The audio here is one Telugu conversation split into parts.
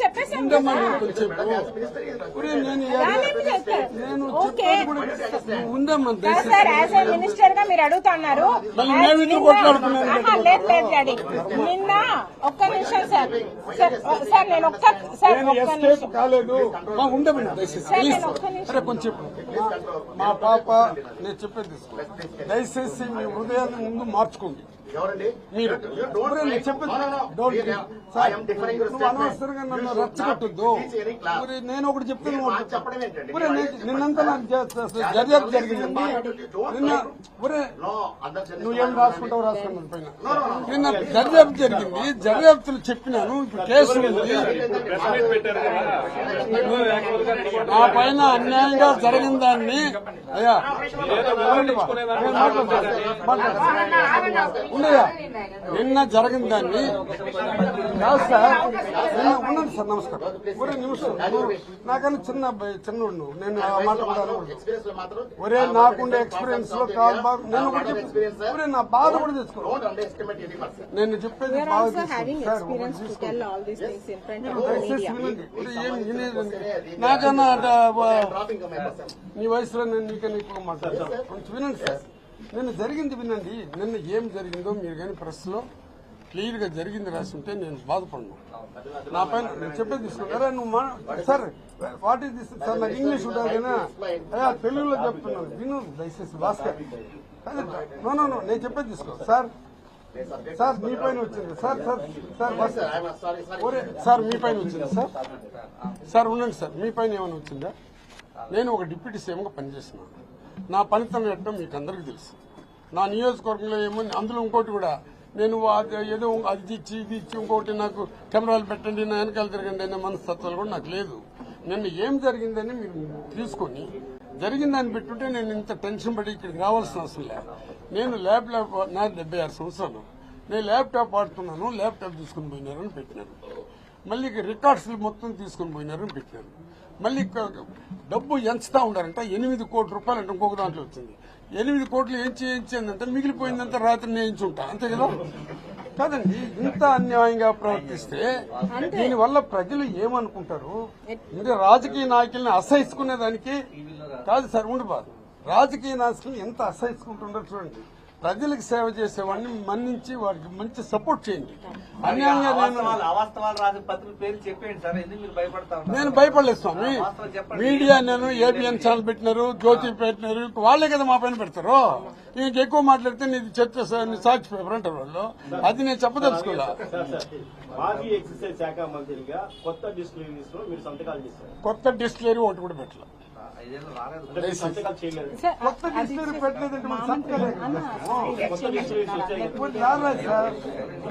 చెప్పేసాం. సార్ యాజ్ ఏ మినిస్టర్గా మీరు అడుగుతున్నారు. లేదు లేదు డాడీ. నిన్న ఒక్క నిమిషం సార్. సార్ నేను ఒక్క సార్ ఒక్క నిమిషం. మా సార్, కొంచెం పాప నేను చెప్పేది దయచేసి మీ హృదయాన్ని ముందు మార్చుకోండి. ఎవరండి? మీరు. నేను రెచ్చగొట్టొద్దు. ఒకటి చెప్తాను మీరు నువ్వు మాకు చెప్పడం ఏంటండి? ఒరే, మీరు నేను- చెప్పండి. నిన్నంతా నాకు నిన్న. ఒరే నువ్వు రాసుకుంటావు రాసుకున్నాను పైన. నిన్న దర్యాప్తు జరిగింది. దర్యాప్తులు చెప్పినాను. ఇప్పుడు కేసు ఉంది. నా పైన అన్యాయంగా జరిగిన దాన్ని అయ్యా. ఉండయా నిన్న జరిగిన దాన్ని కాదు సార్ నిన్న ఉన్నది సార్ నమస్కారం. ఒరే నిమిషం నాకన్నా చిన్న చిన్నోడు నేను ఆ మాట కూడా ఒరే నాకుండే ఎక్స్పీరియన్స్లో కాదు బాగు నేను చెప్పు. ఒరే నా బాధ కూడా తెచ్చుకో. నేను చెప్పేది నాకన్నా. నీ వయసులో నేను నీకన్నా ఎక్కువ మాట్లాడతాను. కొంచెం వినండి సార్. నిన్న జరిగింది వినండి. నిన్న ఏం జరిగిందో మీరు కానీ ప్రెస్లో క్లియర్గా జరిగింది రాసి ఉంటే నేను బాధపడను. నా పైన నేను చెప్పేది తీసుకుంటారా నువ్వు sir what is this sir నాకు ఇంగ్లీష్ ఉంటుంది అయ్యా తెలుగులో చెప్తున్నాను. విను దయచేసి భాస్కర్. నో నో నో నేను చెప్పేది తీసుకో. సార్ సార్ మీ పైన వచ్చింది. Sir sir sir Bhaskar. ఒరే సార్ మీ పైన వచ్చింది సార్? సార్ ఉండండి సార్. మీ పైన ఏమైనా వచ్చిందా? నేను ఒక డిప్యూటీ సీఎంగా పనిచేస్తున్నాను. నా పనితనం ఎట్టడం మీకు అందరికీ తెలుసు. నా నియోజకవర్గంలో ఏమో అందులో ఇంకోటి కూడా. నేను ఏదో అది ఇచ్చి ఇది ఇచ్చి ఇంకోటి నాకు కెమెరాలు పెట్టండి నా వెనకాల తిరగండి అనే మనస్తత్వాలు కూడా నాకు లేదు. నిన్న ఏం జరిగిందని మీరు తీసుకొని జరిగిందని పెట్టుంటే నేను ఇంత టెన్షన్ పడి ఇక్కడికి రావాల్సిన అవసరం లేదు నేను ల్యాప్టాప్ నా డెబ్బై ఆరు సంవత్సరాలు. నేను ల్యాప్టాప్ వాడుతున్నాను ల్యాప్టాప్ తీసుకుని పోయినారని పెట్టినారు. మళ్ళీ రికార్డ్స్ మొత్తం తీసుకుని పోయినారని పెట్టినారు. మళ్ళీ డబ్బు ఎంచుతా ఉండారంట ఎనిమిది కోట్ల రూపాయలు అంటే ఇంకొక దాంట్లో వచ్చింది. ఎనిమిది కోట్లు ఎంచి అంటే మిగిలిపోయిందంతా రాత్రి నేను ఎంచుంటా అంతే కదా? కాదండి ఇంత అన్యాయంగా ప్రవర్తిస్తే దీనివల్ల ప్రజలు ఏమనుకుంటారు? ఇంకా రాజకీయ నాయకుల్ని అసహించుకునే దానికి కాదు సార్ ఉండిపోదు రాజకీయ నాయకులు ఎంత అసహించుకుంటుంటారో చూడండి. ప్రజలకు సేవ చేసేవాడిని మన్నించి వాడికి మంచి సపోర్ట్ చేయండి. అన్యాయంగా నేను నేను భయపడలేదు స్వామి. మీడియా నేను ఏబిఎన్ ఛానల్ పెట్టినారు జ్యోతి పెట్టినారు వాళ్ళే కదా మా పైన పెడతారు. ఇంక ఎక్కువ మాట్లాడితే నీది చర్చ సాక్షి పేపర్ అంటారు వాళ్ళు. అది నేను చెప్పదలుచుకోలే. మాజీ ఎక్సైజ్ శాఖ మంత్రిగా కొత్త డిస్ప్లేస్లో మీరు సంతకాలు చేశారు. కొత్త డిస్టిలరీ ఒకటి కూడా పెట్టలే. కొత్త పెట్టలేదంటే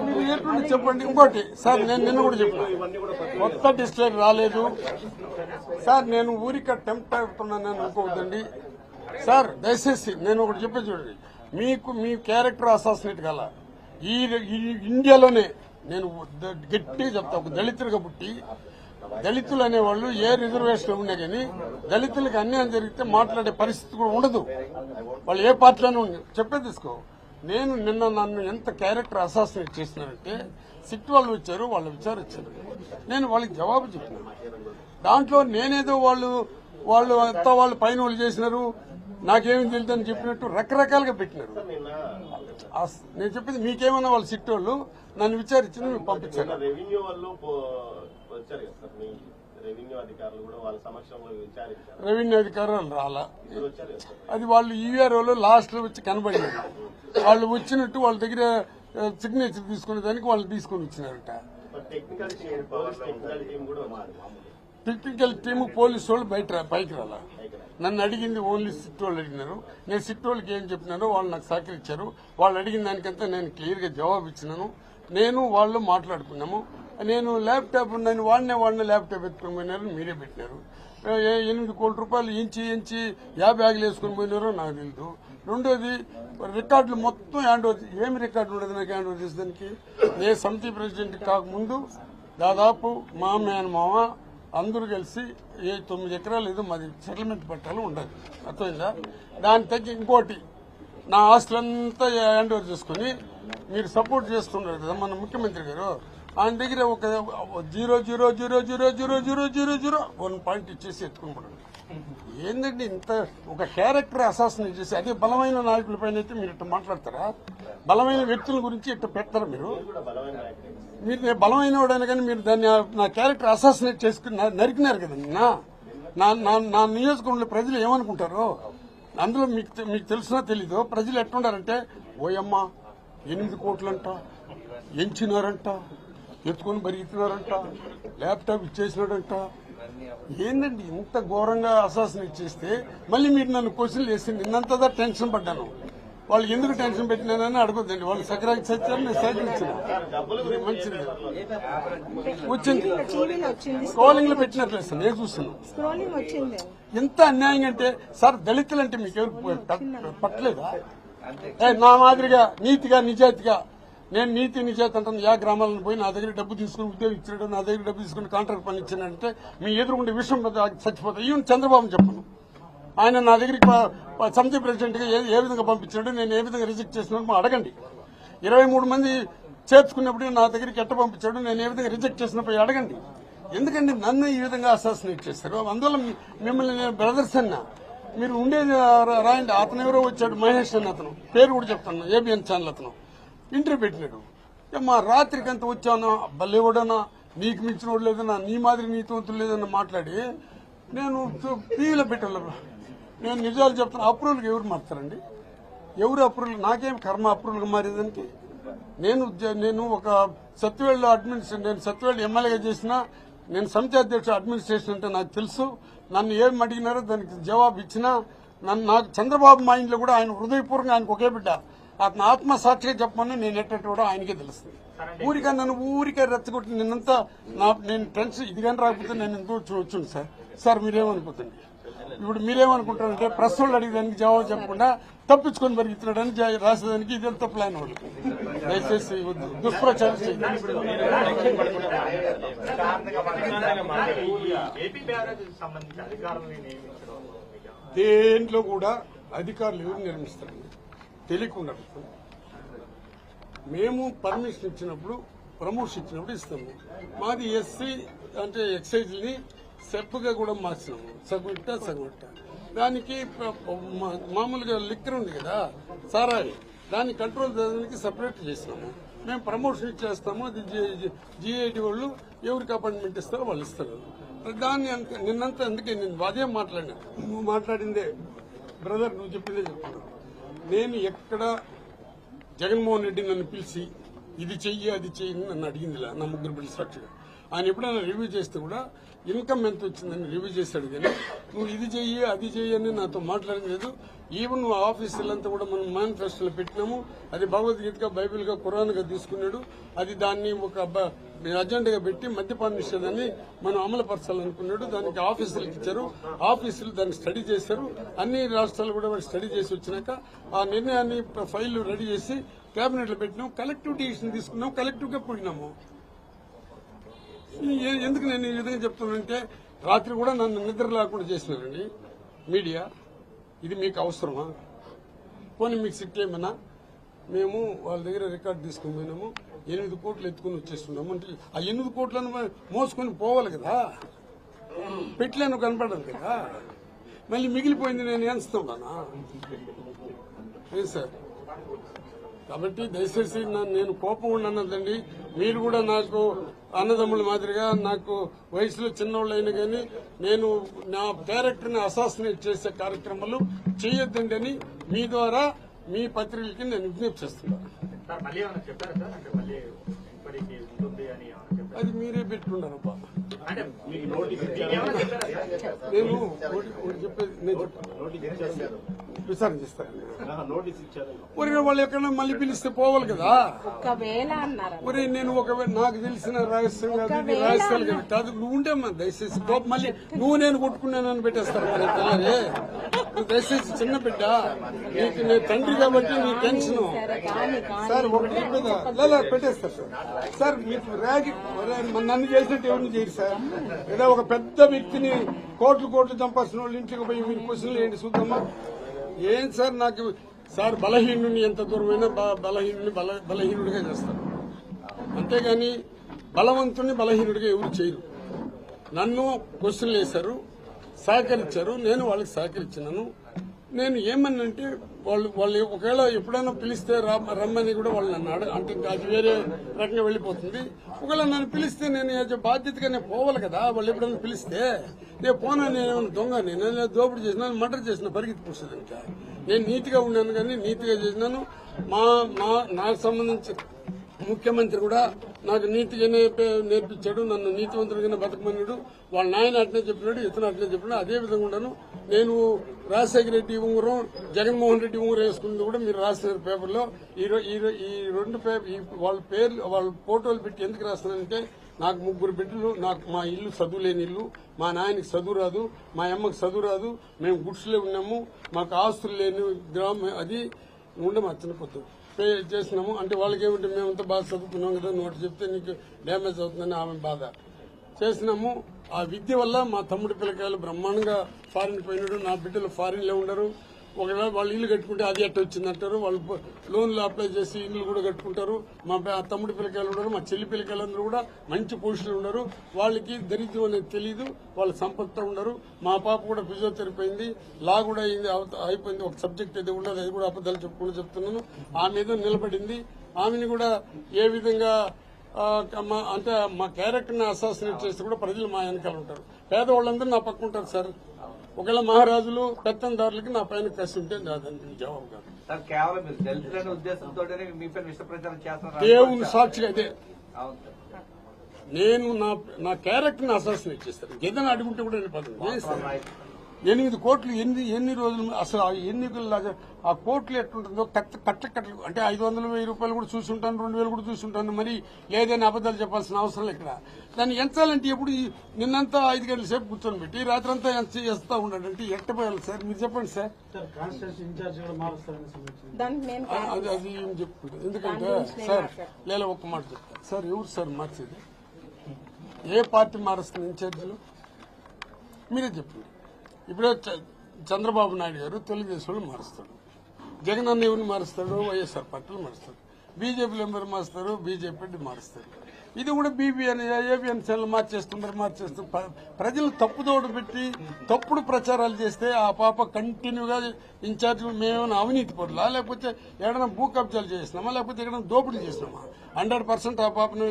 మీరు ఎటువంటి చెప్పండి? ఇంకోటి సార్ నేను నిన్న కూడా చెప్పాను. కొత్త డిస్టిలరీ రాలేదు. సార్ నేను ఊరిక టెంప్ట్ అవుతున్నాను అనుకోవద్దండి. సార్ దయచేసి నేను ఒకటి చెప్పే చూడండి. మీకు మీ క్యారెక్టర్ అసాసినేట్ కల. ఈ ఇండియాలోనే నేను గట్టిగా చెప్తా ఒక దళితులుగా పుట్టి దళితులు అనేవాళ్ళు ఏ రిజర్వేషన్ ఉన్నా కానీ దళితులకు అన్యాయం జరిగితే మాట్లాడే పరిస్థితి కూడా ఉండదు. వాళ్ళు ఏ పార్టీలోనే ఉండదు చెప్పే తీసుకో. నేను నిన్న నన్ను ఎంత క్యారెక్టర్ అసాసినేట్ చేసినారంటే సిట్ వాళ్ళు వచ్చారు వాళ్ళు విచారించారు నేను వాళ్ళకి జవాబు చెప్పినాను దాంట్లో నేనేదో వాళ్ళు వాళ్ళు అంతా వాళ్ళు పైన వాళ్ళు చేసినారు నాకేమి అని చెప్పినట్టు రకరకాలుగా పెట్టినారు. నేను చెప్పింది మీకేమన్నా వాళ్ళు సిట్ వాళ్ళు నన్ను విచారించిన మీకు పంపించారు. వచ్చారు కదా సార్ మీ రెవెన్యూ అధికారులు కూడా వాళ్ళ సమక్షంలో విచారించారు. రెవెన్యూ అధికారులు రాలా? అది వాళ్ళు ఈఆర్ఓలో లాస్ట్లో వచ్చి కనబడినారు వాళ్ళు వచ్చినట్టు వాళ్ళ దగ్గర సిగ్నేచర్ తీసుకునే దానికి వాళ్ళు తీసుకొని వచ్చినారట. టెక్నికల్ టీము పోలీసు వాళ్ళు బయట పైకి రాలా? నన్ను అడిగింది ఓన్లీ సిట్ వాళ్ళు అడిగినారు. నేను సిట్ వాళ్ళకి ఏం చెప్పినారో వాళ్ళు నాకు సహకరించారు. వాళ్ళు అడిగిన దానికంతా నేను క్లియర్గా జవాబు ఇచ్చినాను. నేను వాళ్ళు మాట్లాడుకున్నాము. నేను ల్యాప్టాప్ ఉందని వాడినే వాడినే ల్యాప్టాప్ ఎత్తుకుని పోయినారు మీరే పెట్టినారు. ఏ- ఎనిమిది కోట్ల రూపాయలు ఇంచి ఇంచి యా బ్యాగులు వేసుకుని పోయినారో నాకు తెలియదు రెండోది రికార్డులు మొత్తం హ్యాండ్ ఓవర్ ఏమి రికార్డు ఉండదు నాకు హ్యాండ్ ఓవర్ చేసేదానికి నేను సమితి ప్రెసిడెంట్ కాకముందు దాదాపు మా మేనమామ అందరూ కలిసి ఏ తొమ్మిది ఎకరాలు ఏదో మాది సెటిల్మెంట్ పట్టాలు ఉండదు. అర్థమైందా? దాని తగ్గి ఇంకోటి నా ఆస్తులంతా హ్యాండ్ ఓవర్ చేసుకుని మీరు సపోర్ట్ చేస్తున్నారు కదా మన ముఖ్యమంత్రి గారు ఆయన దగ్గర ఒక zero zero zero zero zero zero zero zero one point ఇచ్చేసి ఎత్తుకుని ఏంటంటే ఇంత ఒక క్యారెక్టర్ అసాసినేట్ చేసి అదే బలమైన నాయకుల పైన అయితే మీరు ఇట్లా మాట్లాడతారా? బలమైన వ్యక్తుల గురించి ఇట్లా పెడతారా మీరు? మీరు నేను బలమైన వాడైనా కానీ మీరు దాన్ని నా క్యారెక్టర్ అసాసినేట్ చేసుకుని నరికినారు కదండి నా నా నా- నియోజకవర్గంలో ప్రజలు ఏమనుకుంటారు? అందులో మీకు మీకు తెలిసినా తెలీదు? ప్రజలు ఎట్లుండారంటే ఓయమ్మ ఎనిమిది కోట్లంట ఎంచినారంట ఎత్తుకొని బరిగితున్నారంట ల్యాప్టాప్ ఇచ్చేసినాడంట. ఏందండి ఇంత ఘోరంగా అసాసినేట్ చేస్తే మళ్ళీ మీరు నన్ను క్వశ్చన్లు వేసి నిన్నంతదా టెన్షన్ పడ్డాను. వాళ్ళు ఎందుకు టెన్షన్ పెట్టినానని అడగొద్దండి. వాళ్ళు సకరాకి సత్యాన్ని నేను సేకరించిన ఇది మంచిది. వచ్చింది. స్క్రోలింగ్లో పెట్టినట్లేదు సార్ నేను చూస్తున్నాను ఎంత అన్యాయం అంటే సార్ దళితులు అంటే మీకు ఎవరు పట్టలేదా? ఏ, నా మాదిరిగా నీతిగా నిజాయితీగా నేను నీతి నిజాయితీ అంటాను యా గ్రామాలను పోయి నా దగ్గర డబ్బు తీసుకుని ఉద్యోగం ఇచ్చినట్టు నా దగ్గర డబ్బు తీసుకుని కాంట్రాక్ట్ పని ఇచ్చానంటే మీ ఎదురుకుంటే విషయం మీద చచ్చిపోతాయి. ఈవెన్ చంద్రబాబు చెప్పను. ఆయన నా దగ్గరికి సమితి ప్రెసిడెంట్గా ఏ ఏ విధంగా పంపించాడు నేను ఏ విధంగా రిజెక్ట్ చేసినట్టు అడగండి. ఇరవై మూడు మంది చేర్చుకున్నప్పుడు నా దగ్గరికి ఎట్ట పంపించాడు నేను ఏ విధంగా రిజెక్ట్ చేసినప్పుడు అడగండి. ఎందుకంటే నన్ను ఈ విధంగా అసాసినేట్ చేస్తారు అందువల్ల మిమ్మల్ని నేను బ్రదర్స్ అన్నా మీరు ఉండేది రాయండి. అతను ఎవరో వచ్చాడు మహేష్ అని అతను. పేరు కూడా చెప్తాను ఏబిఎన్ ఛానల్ అతను. ఇంటర్వ్యూ పెట్టినాడు మా రాత్రికి అంత వచ్చానా బల్లేవాడనా నీకు మించిన వాడు లేదన్నా నీ మాదిరి నీతివంతులు లేదన్నా మాట్లాడి నేను టీవీలో పెట్టాను నేను నిజాలు చెప్తాను అప్రూవల్కి ఎవరు మారుతారండి? ఎవరు అప్రూవల్? నాకేం కర్మ అప్రూవల్గా మారేదానికి? నేను నేను ఒక సత్యవేళ్ళు అడ్మినిస్ట్రేషన్ నేను సత్యవేళ్ళు ఎమ్మెల్యేగా చేసిన నేను సమితి అధ్యక్షుడు అడ్మినిస్ట్రేషన్ అంటే నాకు తెలుసు. నన్ను ఏం అడిగినారో దానికి జవాబు ఇచ్చినా నన్ను నాకు చంద్రబాబు మా ఇంట్లో కూడా ఆయన హృదయపూర్వకంగా ఆయనకు ఒకే బిడ్డ. అతను ఆత్మ సాక్షిగా చెప్పమని నేను ఎట్టట్టు కూడా ఆయనకే తెలుస్తుంది. ఊరికే నన్ను ఊరికే రెచ్చగొట్టి నిన్నంతా నా నేను టెన్షన్ ఇది కానీ రాకపోతే నేను ఎంతో వచ్చుండు సార్? సార్ మీరేమనుకుంటుంది ఇప్పుడు మీరేమనుకుంటారంటే ప్రశ్నలు అడిగేదానికి జవాబు చెప్పకుండా తప్పించుకొని పెరుగుతున్నాడని జా- రాసేదానికి ఇదంతా ప్లాన్ వాళ్ళు. దయచేసి. దుష్ప్రచారం దేంట్లో కూడా అధికారులు ఎవరు నిర్మిస్తారండి తెలియకుండా మేము పర్మిషన్ ఇచ్చినప్పుడు ప్రమోషన్ ఇచ్చినప్పుడు ఇస్తాము. మాది ఎస్సీ అంటే ఎక్సైజ్ని సెప్గా కూడా మార్చినాము. సగం ఇట్టా సగం దానికి మామూలుగా లిక్కర్ ఉంది కదా సారాయి. దాన్ని కంట్రోల్ చేయడానికి సపరేట్ చేసినాము. మేము ప్రమోషన్ ఇచ్చేస్తాము అది జిఐడి వాళ్ళు ఎవరికి అపాయింట్మెంట్ ఇస్తారో వాళ్ళు ఇస్తారు. దాన్ని అంత- నిన్నంతా అందుకే నేను అదే మాట్లాడినా. నువ్వు మాట్లాడిందే బ్రదర్ నువ్వు చెప్పిందే చెప్తున్నావు నేను ఎక్కడ జగన్మోహన్ రెడ్డి నన్ను పిలిచి ఇది చెయ్యి అది చెయ్యి నన్ను అడిగింది నా ముగ్గురు బిడ్డ సాక్షిగా. ఆయన ఎప్పుడైనా రివ్యూ చేస్తే కూడా ఇన్కమ్ ఎంత వచ్చిందని రివ్యూ చేశాడు కానీ నువ్వు ఇది చెయ్యి అది చెయ్యి అని నాతో మాట్లాడడం లేదు. ఈవెన్ నువ్వు ఆఫీసులంతా కూడా మనం మేనిఫెస్టోలో పెట్టినాము. అది భగవద్గీతగా బైబిల్గా ఖురాన్గా తీసుకున్నాడు. అది దాన్ని ఒక బ- అజెండాగా పెట్టి మద్యపాన నిషేధాన్ని మనం అమలుపరచాలనుకున్నాడు. దానికి ఆఫీసులకు ఇచ్చారు. ఆఫీసులు దాన్ని స్టడీ చేశారు. అన్ని రాష్ట్రాలు కూడా స్టడీ చేసి వచ్చినాక ఆ నిర్ణయాన్ని ఫైల్ రెడీ చేసి క్యాబినెట్లో పెట్టినాం కలెక్టివ్ డిసిషన్ తీసుకున్నాం కలెక్టివ్గా పోయినాము. ఎందుకు నేను ఈ విధంగా చెప్తున్నానంటే రాత్రి కూడా నన్ను నిద్ర లేకుండా చేసినారండి మీడియా. ఇది మీకు అవసరమా? పోనీ మీకు సిట్ ఏమైనా? మేము వాళ్ళ దగ్గర రికార్డు తీసుకుని పోయినాము. ఎనిమిది కోట్లు ఎత్తుకుని వచ్చేస్తున్నాము అంటే ఆ ఎనిమిది కోట్లను మోసుకొని పోవాలి కదా. పెట్టలేను కనపడదు కదా. మళ్ళీ మిగిలిపోయింది నేను ఎంచుతున్నానా? సార్? కాబట్టి దయచేసి నేను కోపం ఉండనదండి మీరు కూడా నాకు అన్నదమ్ముల మాదిరిగా నాకు వయసులో చిన్నోళ్ళు అయినా కానీ నేను నా క్యారెక్టర్ని అసాసినేట్ చేసే కార్యక్రమాలు చేయొద్దండి అని మీ ద్వారా మీ పత్రికలకి నేను విజ్ఞప్తి చేస్తున్నాను. అది మీరే పెట్టుకున్నారు నేను విచారణ చేస్తాను. వాళ్ళు ఎక్కడైనా మళ్ళీ పిలిస్తే పోవాలి కదా? ఒరే నేను ఒకవేళ నాకు తెలిసిన రహస్యం కాదు రహస్యాలు కాదు కాదు. నువ్వు ఉంటే దయచేసి మళ్ళీ నువ్వు నేను కొట్టుకున్నానని పెట్టేస్తాను. దయచేసి చిన్న బిడ్డ నీకు నేను తండ్రి కాబట్టి నీ టెన్షన్ సార్ ఒకటి లేదా పెట్టేస్తారు సార్. సార్ మీకు ర్యాగి మన నన్ను చేసినట్టు ఎవరిని చేయరు సార్. ఏదో ఒక పెద్ద వ్యక్తిని కోట్లు కోట్లు చంపాల్సిన వాళ్ళు ఇంటికి పోయి మీరు క్వశ్చన్లు ఏంటి చూద్దామా? ఏం సార్ నాకు సార్ బలహీనుని ఎంత దూరమైనా బ- బలహీనుని బల బలహీనుడిగా చేస్తారు. అంతేగాని బలవంతుని బలహీనుడిగా ఎవరు చేయరు. నన్ను క్వశ్చన్లు వేశారు. సహకరించారు. నేను వాళ్ళకి సహకరించినాను. నేను ఏమన్నంటే వాళ్ళు వాళ్ళు ఒకవేళ ఎప్పుడైనా పిలిస్తే రమ్మని కూడా వాళ్ళు నన్ను అడగ అంటే అది వేరే రకంగా వెళ్ళిపోతుంది. ఒకవేళ నన్ను పిలిస్తే నేను బాధ్యతగా నేను పోవాలి కదా వాళ్ళు ఎప్పుడైనా పిలిస్తే నేను పోనా నేను ఏమైనా దొంగ నేను నేను దోపిడీ చేసినా మర్డర్ చేసిన పరిగెత్తి పుస్తుంది ఇంకా. నేను నీతిగా ఉన్నాను కానీ నీతిగా చేసినాను. మా మా నాకు సంబంధించి ముఖ్యమంత్రి కూడా నాకు నీతిగానే నేర్పించాడు నన్ను నీతివంతుడిగానే బతకమన్నాడు. వాళ్ళ నాయన అట్నే చెప్పినాడు ఇతను అట్నే చెప్పినాడు. అదే విధంగా ఉండను. నేను రాజశేఖర రెడ్డి ఉంగరం జగన్మోహన్ రెడ్డి ఉంగరం వేసుకుంది కూడా మీరు రాస్తున్నారు పేపర్లో. ఈ ఈ రెండు పేపర్ ఈ వాళ్ళ పేర్లు వాళ్ళ ఫోటోలు పెట్టి ఎందుకు రాస్తున్నానంటే నాకు ముగ్గురు బిడ్డలు నాకు మా ఇల్లు చదువు లేని ఇల్లు మా నాయనకి చదువు రాదు మా అమ్మకి చదువు రాదు మేము గుడ్స్లో ఉన్నాము మాకు ఆస్తులు లేని గ్రామం అది ఉండే మా చిన్న పే చేసినాము. అంటే వాళ్ళకి ఏమిటి మేమంతా బాగా చదువుకున్నాం కదా నోటి చెప్తే నీకు డ్యామేజ్ అవుతుందని ఆమె బాధ. చేసినాము. ఆ విద్య వల్ల మా తమ్ముడి పిల్లకాయలు బ్రహ్మాండంగా ఫారిన్ పోయినాడు. నా బిడ్డలు ఫారిన్లో ఉండరు. ఒకవేళ వాళ్ళు ఇల్లు కట్టుకుంటే అది ఎట్ట వచ్చింది అంటారు. వాళ్ళు లోన్లు అప్లై చేసి ఇల్లు కూడా కట్టుకుంటారు. మా తమ్ముడు తమ్ముడి పిల్లకాయలు ఉన్నారు మా చెల్లి పిల్లకాయలందరూ కూడా మంచి పోషణలు ఉన్నారు. వాళ్ళకి దరిద్రం అనేది తెలియదు వాళ్ళ సంపత్తో ఉండరు మా పాప కూడా ఫిజియోథెరపీ అయింది లా కూడా అయింది అవత- అయిపోయింది. ఒక సబ్జెక్ట్ అయితే ఉండదు అది కూడా అబద్దాలు చెప్పుకుంటూ చెప్తున్నాను. ఆమె నిలబడింది. ఆమెని కూడా ఏ విధంగా మా అంటే మా క్యారెక్టర్ని అసాసినేట్ చేస్తే కూడా ప్రజలు మా వెనకాల ఉంటారు. పేదవాళ్ళందరూ నా పక్క ఉంటారు సార్. ఒకవేళ మహారాజులు పెత్తందారులకి నా పైన కసి ఉంటే దానికి జవాబు కాదు. దేవుని సాక్షిగా అదే. నేను నా నా క్యారెక్టర్ని అసాసినేట్ చేస్తాను. ఏదైనా అడుగుంటే కూడా నేను పదవి రైట్. ఎనిమిది కోట్లు ఎన్ని ఎన్ని రోజులు అసలు ఆ ఎన్నికల ఆ కోట్లు ఎట్లుంటుందో కట్ట కట్ట కట్టలు అంటే ఐదు వందలు వెయ్యి రూపాయలు కూడా చూసుంటాను రెండు వేలు కూడా చూసుంటాను మరి లేదని అబద్ధాలు చెప్పాల్సిన అవసరం లేదు ఇక్కడ. దాన్ని ఎంచాలంటే ఎప్పుడు ఈ నిన్నంతా ఐదు గంటల సేపు కూర్చొని పెట్టి రాత్రంతా ఎంత చేస్తా ఉన్నాడంటే ఎట్టపోయాలి సార్? మీరు చెప్పండి సార్. అది అది ఏం చెప్పుకుంటాను ఎందుకంటే సార్ లేదా ఒక్క మాట చెప్తాను సార్ ఎవరు సార్ మార్చేది? ఏ పార్టీ మారుస్తుంది ఇన్ఛార్జీలు? మీరే చెప్పండి. ఇప్పుడే చంద్రబాబు నాయుడు గారు తెలుగుదేశం మారుస్తాడు. జగన్ అన్న ఎవరిని మారుస్తాడు? వైఎస్ఆర్ పార్టీలు మారుస్తాడు. బీజేపీలు ఎవరు మారుస్తారు? బీజేపీ మారుస్తారు. ఇది కూడా బీబీ అని ఏబిఎన్ సెల్ మార్చేస్తున్నారు మార్చేస్తూ ప్రజలు ప్రజలు తప్పుదోడు పెట్టి తప్పుడు ప్రచారాలు చేస్తే ఆ పాప కంటిన్యూగా ఇన్ఛార్జ్ మేమేమైనా అవినీతి పరులా? లేకపోతే ఎక్కడైనా భూ కబ్జాలు చేసినామా? లేకపోతే ఎక్కడైనా దోపిడీ చేసినామా? హండ్రెడ్ పర్సెంట్ ఆ పాపను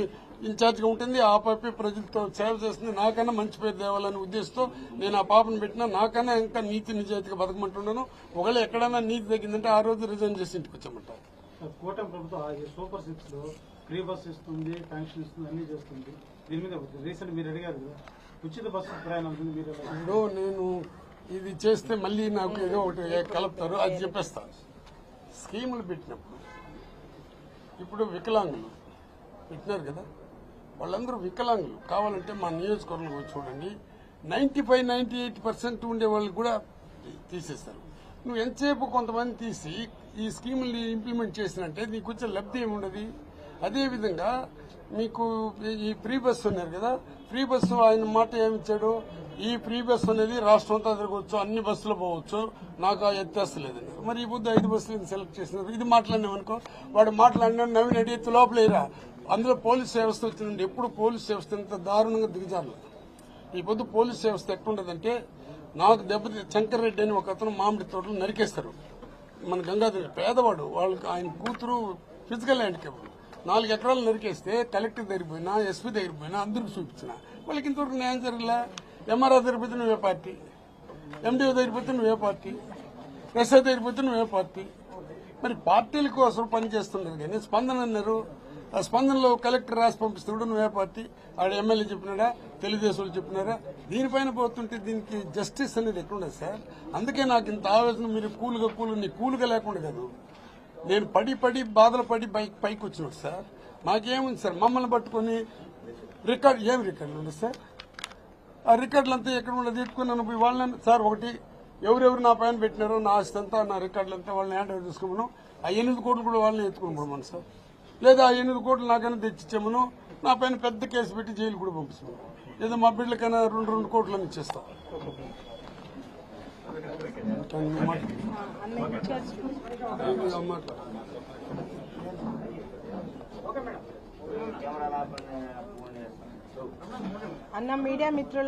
ఇన్ఛార్జ్గా ఉంటుంది ఆ పాపే ప్రజలతో సేవ చేస్తుంది. నాకన్నా మంచి పేరు తేవాలనే ఉద్దేశంతో నేను ఆ పాపను పెట్టినా నాకన్నా ఇంకా నీతి నిజాయితీగా బతకమంటున్నాను. ఒకవేళ ఎక్కడైనా నీతి తగ్గిందంటే ఆ రోజు రిజైన్ చేసి ఇంటికి వచ్చామంటారు. కూటమి ప్రభుత్వం సూపర్ సిక్స్లో ఫ్రీ బస్ ఇస్తుంది పెన్షన్ ఇస్తుంది అన్ని చేస్తుంది. దీని మీద రీసెంట్ మీరు అడిగారు కదా ఉచిత బస్సు ప్రయాణం మీరు ఇప్పుడు నేను ఇది చేస్తే మళ్ళీ నాకు ఏదో ఒకటి కలుపుతారు అది చెప్పేస్తా స్కీములు పెట్టినప్పుడు ఇప్పుడు వికలాంగులు పెట్టినారు కదా వాళ్ళందరూ వికలాంగులు. కావాలంటే మా నియోజకవర్గంలో వచ్చి చూడండి ninety five ninety eight percent ఉండే వాళ్ళు కూడా తీసేస్తారు. నువ్వు ఎంతసేపు కొంతమంది తీసి ఈ స్కీముల్ని ఇంప్లిమెంట్ చేసినంటే నీకు వచ్చే లబ్ధి ఏముండదు? అదేవిధంగా మీకు ఈ ఫ్రీ బస్సు ఉన్నారు కదా ఫ్రీ బస్సు ఆయన మాట ఏమిచ్చాడు? ఈ ఫ్రీ బస్సు అనేది రాష్ట్రం అంతా తిరగవచ్చు అన్ని బస్సులు పోవచ్చు నాకు ఆ ఎత్తేస్తలేదని మరి ఈ బుద్ధి ఐదు బస్సులు సెలెక్ట్ చేసినారు. ఇది మాట్లాడినామనుకో వాడు మాట్లాడినా నవీన్ అడిగితే లోపలేరా అందులో పోలీస్ వ్యవస్థ వచ్చిందండి. ఎప్పుడు పోలీస్ వ్యవస్థ ఇంత దారుణంగా దిగజారు ఈ పొద్దు పోలీస్ వ్యవస్థ ఎట్లుండదంటే నాకు దెబ్బతి శంకర్ రెడ్డి అని ఒక అతను మామిడి తోటలు నరికేస్తారు. మన గంగాధర్ పేదవాడు వాళ్ళకి ఆయన కూతురు ఫిజికల్ హ్యాండిక్యాప్ నాలుగు ఎకరాలు నరికేస్తే కలెక్టర్ దగ్గరికి పోయినా ఎస్పీ దగ్గరికి పోయినా అందరికి చూపించిన. వాళ్ళకి ఇంతవరకు న్యాయం జరగలే. ఎంఆర్ఆర్ దగ్గర పోతే నువ్వే పార్టీ. ఎండిఓ దగ్గర పోతే నువ్వే పార్టీ. ఎస్ఐ దగ్గర పోతే నువ్వే పార్టీ. మరి పార్టీల కోసం పనిచేస్తున్నారు కానీ స్పందన అన్నారు. ఆ స్పందనలో కలెక్టర్ రాసి పంపిస్తున్నాడు నువ్వే పార్టీ. ఆడ ఎమ్మెల్యే చెప్పినాడా? తెలుగుదేశం వాళ్ళు చెప్పినారా? దీనిపైన పోతుంటే దీనికి జస్టిస్ అనేది ఎక్కడుండదు సార్. అందుకే నాకు ఇంత ఆలోచన మీరు కూలుగా కూలు నీ కూలుగా లేకుండా కదా. నేను పడి పడి బాధలు పడి పై పైకి వచ్చినాడు సార్. మాకేముంది సార్? మమ్మల్ని పట్టుకొని రికార్డ్ ఏం రికార్డులు ఉండదు సార్? ఆ రికార్డులు అంతా ఎక్కడ ఉండదు ఎత్తుకుని నన్ను పోయి వాళ్ళని సార్ ఒకటి ఎవరెవరు నా పైన పెట్టినారో నా ఆస్తంతా నా రికార్డులు అంతా వాళ్ళని హ్యాండ్ ఓవర్ చేసుకోమను ఆ ఎనిమిది కోట్లు కూడా వాళ్ళని ఎత్తుకుని పోమను సార్. లేదా ఆ ఎనిమిది కోట్లు నాకైనా తెచ్చిచ్చామను నా పైన పెద్ద కేసు పెట్టి జైలు కూడా పంపిస్తాను. లేదా మా బిడ్డలకైనా రెండు రెండు కోట్లని ఇచ్చేస్తా కానీ నువ్వు మాట్లా- అన్నయ్య చర్చ్ నువ్వు మాట్లా- కెమెరా అన్న మీడియా మిత్రులు